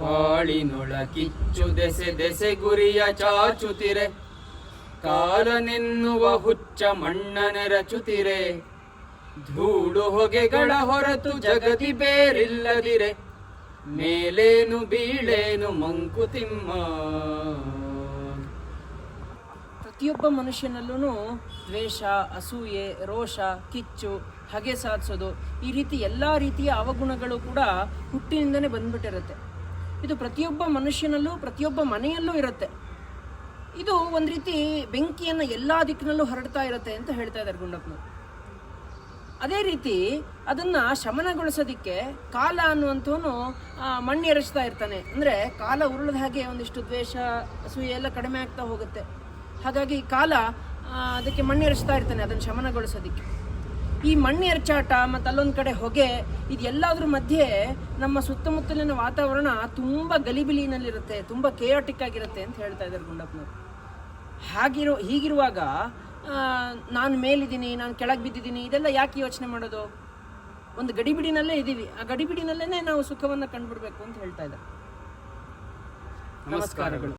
ಬಾಳಿನೊಳ ಕಿಚ್ಚು ದೆಸೆ ದೆಸೆ ಗುರಿಯ ಚಾಚುತಿರೆ ಕಾಲನೆನ್ನುವ ಹುಚ್ಚ ಮಣ್ಣನೆ ರಚುತಿರೆ ಧೂಳು ಹೊಗೆಗಳ ಹೊರತು ಜಗತಿ ಬೇರಿಲ್ಲದಿರೆ. ಮೇಲೇನು ಬೀಳೇನು ಮಂಕುತಿಮ್ಮ ಪ್ರತಿಯೊಬ್ಬ ಮನುಷ್ಯನಲ್ಲೂ ದ್ವೇಷ, ಅಸೂಯೆ, ರೋಷ, ಕಿಚ್ಚು, ಹಗೆ ಸಾಧಿಸೋದು, ಈ ರೀತಿ ಎಲ್ಲ ರೀತಿಯ ಅವಗುಣಗಳು ಕೂಡ ಹುಟ್ಟಿನಿಂದನೇ ಬಂದ್ಬಿಟ್ಟಿರುತ್ತೆ. ಇದು ಪ್ರತಿಯೊಬ್ಬ ಮನುಷ್ಯನಲ್ಲೂ, ಪ್ರತಿಯೊಬ್ಬ ಮನೆಯಲ್ಲೂ ಇರುತ್ತೆ. ಇದು ಒಂದು ರೀತಿ ಬೆಂಕಿಯನ್ನು ಎಲ್ಲ ದಿಕ್ಕಿನಲ್ಲೂ ಹರಡ್ತಾ ಇರುತ್ತೆ ಅಂತ ಹೇಳ್ತಾ ಇದ್ದಾರೆ ಗುಂಡಪ್ಪನವರು. ಅದೇ ರೀತಿ ಅದನ್ನ ಶಮನಗೊಳಿಸೋದಿಕ್ಕೆ ಕಾಲ ಅನ್ನುವಂಥವನು ಮಣ್ಣು ಎರಚ್ತಾ ಇರ್ತಾನೆ. ಅಂದ್ರೆ ಕಾಲ ಉರುಳದ ಹಾಗೆ ಒಂದಿಷ್ಟು ದ್ವೇಷ, ಅಸೂಯೆ ಎಲ್ಲ ಕಡಿಮೆ ಆಗ್ತಾ ಹೋಗುತ್ತೆ. ಹಾಗಾಗಿ ಕಾಲ ಅದಕ್ಕೆ ಮಣ್ಣು ಎರಚ್ತಾ ಇರ್ತಾನೆ ಅದನ್ನು ಶಮನಗೊಳಿಸೋದಿಕ್ಕೆ. ಈ ಮಣ್ಣು ಎರಚಾಟ ಮತ್ತು ಅಲ್ಲೊಂದು ಕಡೆ ಹೊಗೆ ಇದೆಲ್ಲದ್ರ ಮಧ್ಯೆ ನಮ್ಮ ಸುತ್ತಮುತ್ತಲಿನ ವಾತಾವರಣ ತುಂಬ ಗಲಿಬಿಲಿನಲ್ಲಿರುತ್ತೆ ತುಂಬ ಕೇಯಾಟಿಕ್ ಆಗಿರುತ್ತೆ ಅಂತ ಹೇಳ್ತಾ ಇದ್ದಾರೆ ಗುಂಡಪ್ಪನವರು. ಹಾಗಿರೋ ಹೀಗಿರುವಾಗ ನಾನು ಮೇಲಿದ್ದೀನಿ ನಾನು ಕೆಳಗೆ ಬಿದ್ದಿದ್ದೀನಿ ಇದೆಲ್ಲ ಯಾಕೆ ಯೋಚನೆ ಮಾಡೋದು? ಒಂದು ಗಡಿಬಿಡಿನಲ್ಲೇ ಇದ್ದೀವಿ ಆ ಗಡಿಬಿಡಿನಲ್ಲೇ ನಾವು ಸುಖವನ್ನು ಕಂಡುಬಿಡ್ಬೇಕು ಅಂತ ಹೇಳ್ತಾ ಇದ್ದಾರೆ. ನಮಸ್ಕಾರಗಳು.